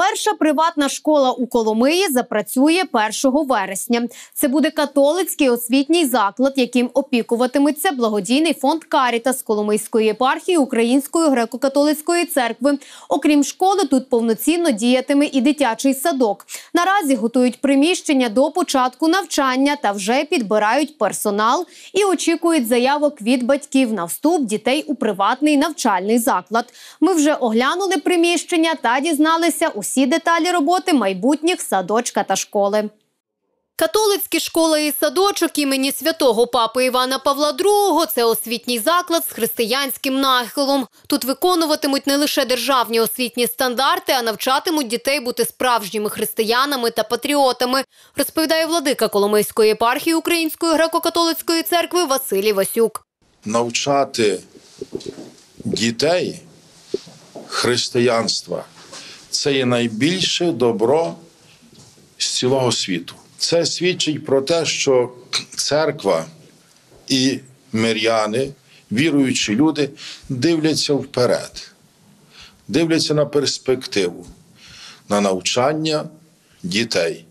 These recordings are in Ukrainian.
Перша приватна школа у Коломиї запрацює 1 вересня. Це буде католицький освітній заклад, яким опікуватиметься благодійний фонд Карітас Коломийської єпархії Української греко-католицької церкви. Окрім школи, тут повноцінно діятиме і дитячий садок. Наразі готують приміщення до початку навчання та вже підбирають персонал і очікують заявок від батьків на вступ дітей у приватний навчальний заклад. Ми вже оглянули приміщення та дізналися усі деталі роботи майбутніх садочка та школи. Католицькі школи і садочок імені святого папи Івана Павла II – це освітній заклад з християнським нахилом. Тут виконуватимуть не лише державні освітні стандарти, а навчатимуть дітей бути справжніми християнами та патріотами, розповідає владика Коломийської єпархії Української греко-католицької церкви Василій Васюк. навчати дітей християнства це є найбільше добро з цілого світу. Це свідчить про те, що церква і миряни, віруючі люди, дивляться вперед, дивляться на перспективу, на навчання дітей.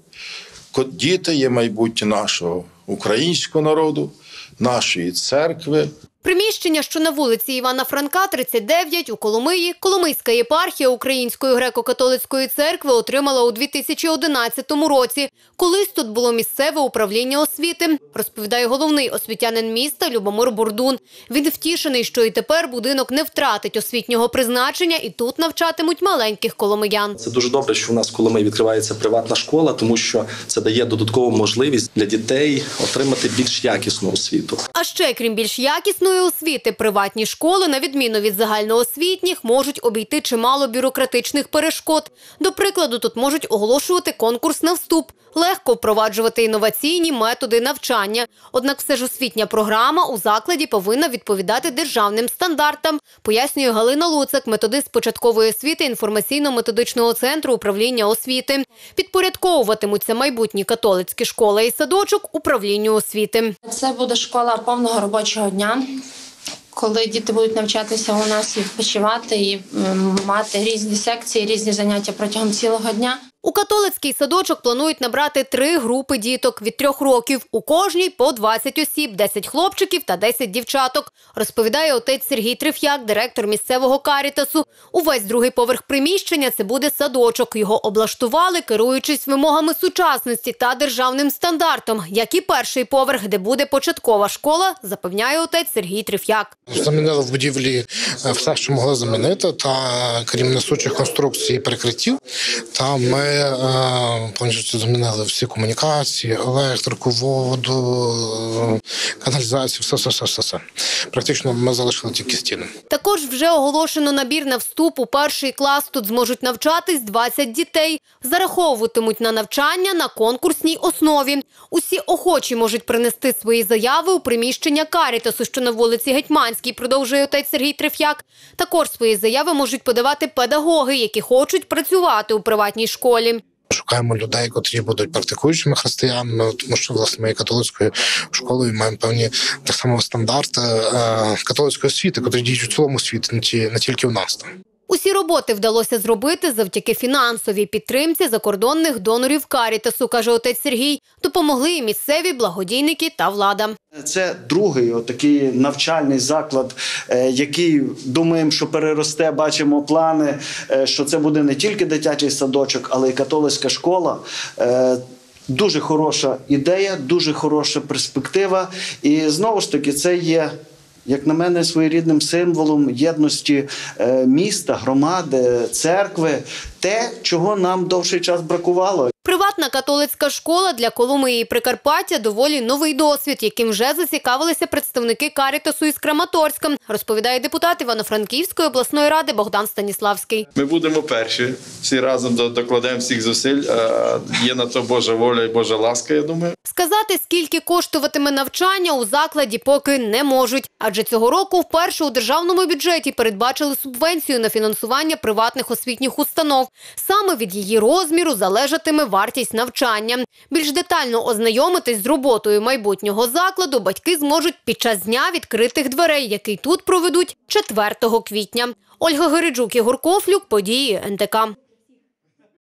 Діти є майбутнє нашого українського народу, нашої церкви, Приміщення, що на вулиці Івана Франка, 39, у Коломиї, Коломийська єпархія Української греко-католицької церкви отримала у 2011 році. Колись тут було місцеве управління освіти, розповідає головний освітянин міста Любомир Бурдун. Він втішений, що і тепер будинок не втратить освітнього призначення, і тут навчатимуть маленьких коломиян. Це дуже добре, що у нас в Коломиї відкривається приватна школа, тому що це дає додаткову можливість для дітей отримати більш якісну освіту. А ще, крім більш якісної освіти, приватні школи, на відміну від загальноосвітніх, можуть обійти чимало бюрократичних перешкод. До прикладу, тут можуть оголошувати конкурс на вступ, легко впроваджувати інноваційні методи навчання. Однак все ж освітня програма у закладі повинна відповідати державним стандартам, пояснює Галина Луцак, методист початкової освіти інформаційно-методичного центру управління освіти. Підпорядковуватимуться майбутні католицькі школи і садочок управлінню освіти. Це буде школа повного робочого дня, коли діти будуть навчатися у нас і відпочивати, і мати різні секції, різні заняття протягом цілого дня. У католицький садочок планують набрати три групи діток від трьох років. У кожній по 20 осіб, 10 хлопчиків та 10 дівчаток, розповідає отець Сергій Триф'як, директор місцевого карітасу. Увесь другий поверх приміщення це буде садочок. Його облаштували, керуючись вимогами сучасності та державним стандартом, як і перший поверх, де буде початкова школа, запевняє отець Сергій Триф'як. Замінили в будівлі е, все, що могли замінити, та крім несучих конструкцій і перекриттів, та ми е, повністю замінили всі комунікації, електрику, воду, е, каналізацію, все, все, все, все, все. Практично ми залишили тільки стіни. Також вже оголошено набір на вступ у перший клас. Тут зможуть навчатись 20 дітей. Зараховуватимуть на навчання на конкурсній основі. Усі охочі можуть принести свої заяви у приміщення Карітасу, що на вулиці Гетьманській, продовжує отець Сергій Треф'як. Також свої заяви можуть подавати педагоги, які хочуть працювати у приватній школі. Шукаємо людей, котрі будуть практикуючими християнами, тому що власне ми католицькою школою маємо певні так само стандарти е, католицької освіти, котрі діють у цілому світі, не ті не тільки у нас там. Усі роботи вдалося зробити завдяки фінансовій підтримці закордонних донорів Карітасу, каже отець Сергій. Допомогли і місцеві благодійники та влада. Це другий отакий навчальний заклад, е, який думаємо, що переросте. Бачимо плани, е, що це буде не тільки дитячий садочок, але й католицька школа. Е, Дуже хороша ідея, дуже хороша перспектива. І знову ж таки, це є. Як на мене, своєрідним символом єдності е, міста, громади, церкви, те, чого нам довший час бракувало. Приватна католицька школа для Коломиї і Прикарпаття доволі новий досвід, яким вже зацікавилися представники Карітасу із Краматорська, розповідає депутат Івано-Франківської обласної ради Богдан Станіславський. Ми будемо перші. Всі разом до- докладемо всіх зусиль. Е, Є на то Божа воля і Божа ласка, я думаю. Сказати, скільки коштуватиме навчання у закладі, поки не можуть. Адже цього року вперше у державному бюджеті передбачили субвенцію на фінансування приватних освітніх установ. Саме від її розміру залежатиме вартість навчання. Більш детально ознайомитись з роботою майбутнього закладу батьки зможуть під час дня відкритих дверей, який тут проведуть 4 квітня. Ольга Гериджук, Ігор Кофлюк, події НТК.